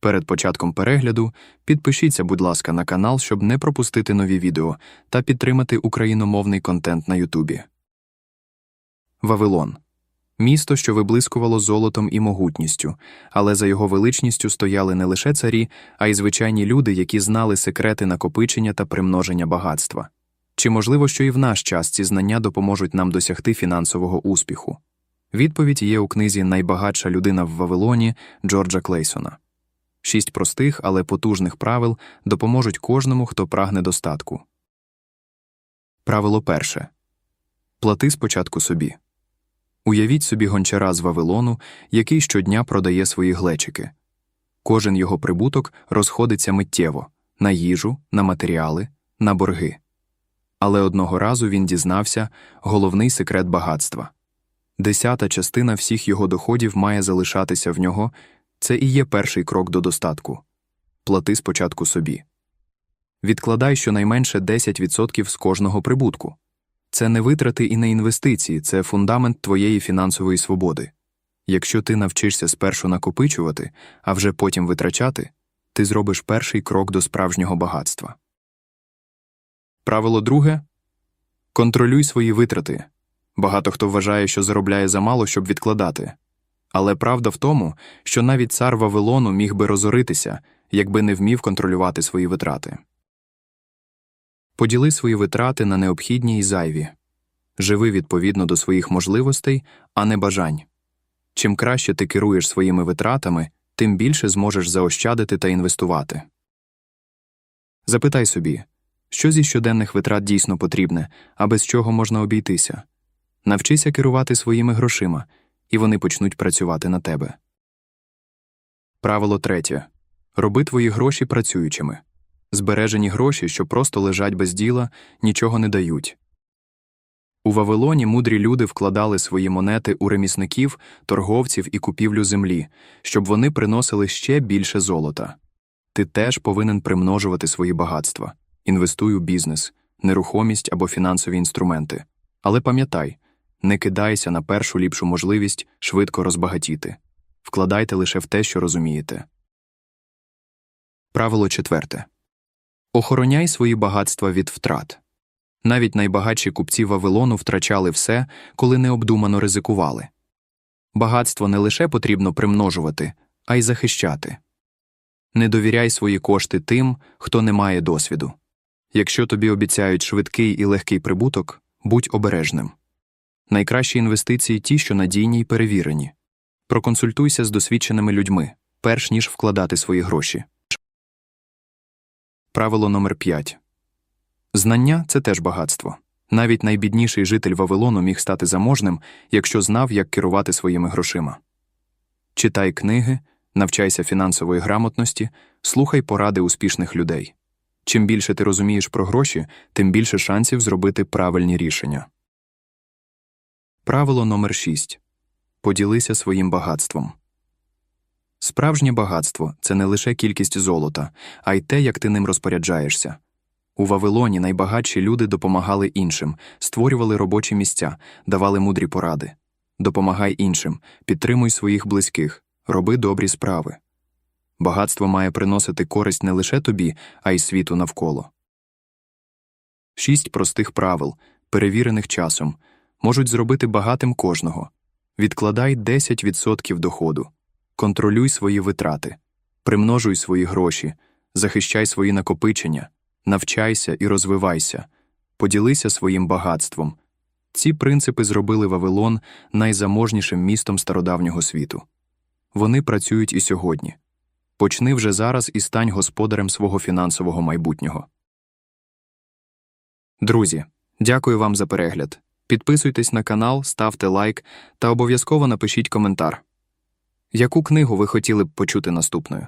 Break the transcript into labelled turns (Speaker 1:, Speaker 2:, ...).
Speaker 1: Перед початком перегляду підпишіться, будь ласка, на канал, щоб не пропустити нові відео та підтримати україномовний контент на Ютубі. Вавилон місто, що виблискувало золотом і могутністю, але за його величністю стояли не лише царі, а й звичайні люди, які знали секрети накопичення та примноження багатства. Чи можливо, що і в наш час ці знання допоможуть нам досягти фінансового успіху? Відповідь є у книзі Найбагатша людина в Вавилоні Джорджа Клейсона. Шість простих, але потужних правил допоможуть кожному, хто прагне достатку. Правило перше плати спочатку собі. Уявіть собі гончара з Вавилону, який щодня продає свої глечики. Кожен його прибуток розходиться миттєво на їжу, на матеріали, на борги. Але одного разу він дізнався головний секрет багатства. Десята частина всіх його доходів має залишатися в нього, це і є перший крок до достатку. Плати спочатку собі. Відкладай щонайменше 10% з кожного прибутку. Це не витрати і не інвестиції, це фундамент твоєї фінансової свободи. Якщо ти навчишся спершу накопичувати, а вже потім витрачати, ти зробиш перший крок до справжнього багатства. Правило друге контролюй свої витрати. Багато хто вважає, що заробляє замало, щоб відкладати. Але правда в тому, що навіть цар Вавилону міг би розоритися, якби не вмів контролювати свої витрати. Поділи свої витрати на необхідні і зайві. Живи відповідно до своїх можливостей, а не бажань. Чим краще ти керуєш своїми витратами, тим більше зможеш заощадити та інвестувати. Запитай собі, що зі щоденних витрат дійсно потрібне, а без чого можна обійтися. Навчися керувати своїми грошима, і вони почнуть працювати на тебе. Правило третє роби твої гроші працюючими. Збережені гроші, що просто лежать без діла, нічого не дають. У Вавилоні мудрі люди вкладали свої монети у ремісників, торговців і купівлю землі, щоб вони приносили ще більше золота. Ти теж повинен примножувати свої багатства, інвестуй у бізнес, нерухомість або фінансові інструменти. Але пам'ятай, не кидайся на першу ліпшу можливість швидко розбагатіти. Вкладайте лише в те, що розумієте. Правило четверте. Охороняй свої багатства від втрат. Навіть найбагатші купці Вавилону втрачали все, коли необдумано ризикували. Багатство не лише потрібно примножувати, а й захищати. Не довіряй свої кошти тим, хто не має досвіду. Якщо тобі обіцяють швидкий і легкий прибуток, будь обережним. Найкращі інвестиції ті, що надійні й перевірені. Проконсультуйся з досвідченими людьми, перш ніж вкладати свої гроші. Правило номер 5. Знання це теж багатство. Навіть найбідніший житель Вавилону міг стати заможним, якщо знав, як керувати своїми грошима. Читай книги, навчайся фінансової грамотності, слухай поради успішних людей. Чим більше ти розумієш про гроші, тим більше шансів зробити правильні рішення. Правило номер 6. Поділися своїм багатством. Справжнє багатство це не лише кількість золота, а й те, як ти ним розпоряджаєшся. У Вавилоні найбагатші люди допомагали іншим, створювали робочі місця, давали мудрі поради. Допомагай іншим, підтримуй своїх близьких, роби добрі справи. Багатство має приносити користь не лише тобі, а й світу навколо. Шість простих правил, перевірених часом, можуть зробити багатим кожного. Відкладай 10% доходу. Контролюй свої витрати, примножуй свої гроші, захищай свої накопичення, навчайся і розвивайся, поділися своїм багатством. Ці принципи зробили Вавилон найзаможнішим містом стародавнього світу. Вони працюють і сьогодні. Почни вже зараз і стань господарем свого фінансового майбутнього. Друзі, дякую вам за перегляд. Підписуйтесь на канал, ставте лайк та обов'язково напишіть коментар. Яку книгу ви хотіли б почути наступною?